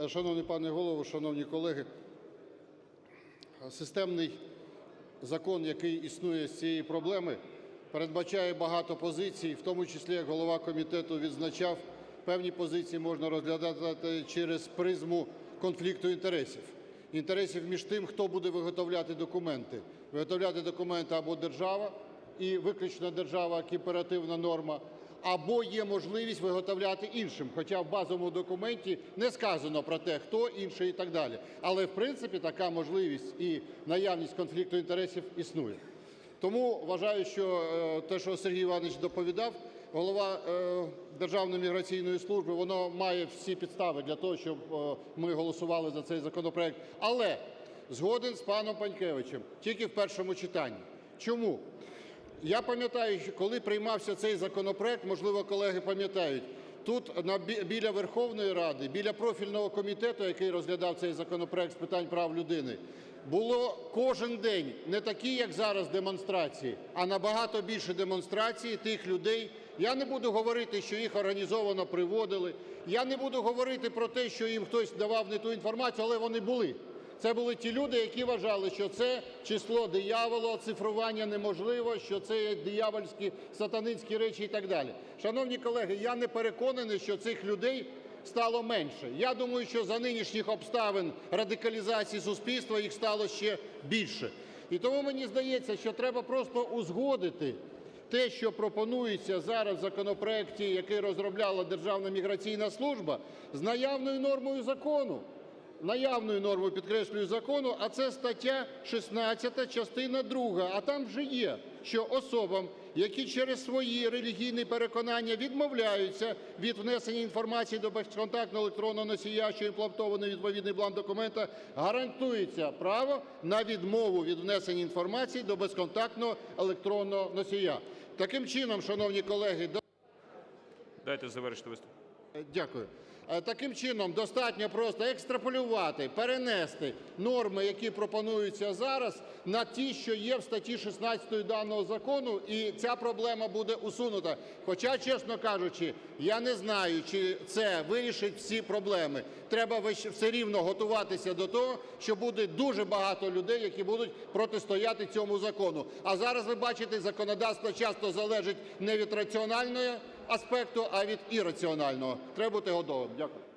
Е, Шановний пане Голово, шановні колеги, системний закон, який існує з цієї проблеми, передбачає багато позицій, в тому числі, як голова комітету відзначав, певні позиції можна розглядати через призму конфлікту інтересів. Інтересів між тим, хто буде виготовляти документи. Виготовляти документи або держава, і виключно держава як імперативна норма, або є можливість виготовляти іншим, хоча в базовому документі не сказано про те, хто інший і так далі. Але в принципі така можливість і наявність конфлікту інтересів існує. Тому вважаю, що е, те, що Сергій Іванович доповідав, голова е, Державної міграційної служби, воно має всі підстави для того, щоб е, ми голосували за цей законопроект. Але згоден з паном Панькевичем тільки в першому читанні. Чому? Я пам'ятаю, коли приймався цей законопроект, можливо, колеги пам'ятають, тут біля Верховної Ради, біля профільного комітету, який розглядав цей законопроект з питань прав людини, було кожен день не такі, як зараз, демонстрації, а набагато більше демонстрацій тих людей. Я не буду говорити, що їх організовано приводили. Я не буду говорити про те, що їм хтось давав не ту інформацію, але вони були. Це були ті люди, які вважали, що це число диявола, оцифрування неможливо, що це є диявольські сатанинські речі і так далі. Шановні колеги, я не переконаний, що цих людей стало менше. Я думаю, що за нинішніх обставин радикалізації суспільства їх стало ще більше. І тому мені здається, що треба просто узгодити те, що пропонується зараз в законопроекті, який розробляла Державна міграційна служба, з наявною нормою закону наявною нормою, підкреслюю, закону, а це стаття 16, частина 2. А там вже є, що особам, які через свої релігійні переконання відмовляються від внесення інформації до безконтактного електронного носія, що імплантований відповідний бланк документа, гарантується право на відмову від внесення інформації до безконтактного електронного носія. Таким чином, шановні колеги, до Дайте завершити виступ. Е, Дякую. Е, Таким чином, достатньо просто екстраполювати, перенести норми, які пропонуються зараз, на ті, що є в статті 16 даного закону, і ця проблема буде усунута. Хоча, чесно кажучи, я не знаю, чи це вирішить всі проблеми. Треба все рівно готуватися до того, що буде дуже багато людей, які будуть протистояти цьому закону. А зараз ви бачите, законодавство часто залежить не від раціональної аспекту, а від ірраціонального. Треба бути готовим. Дякую.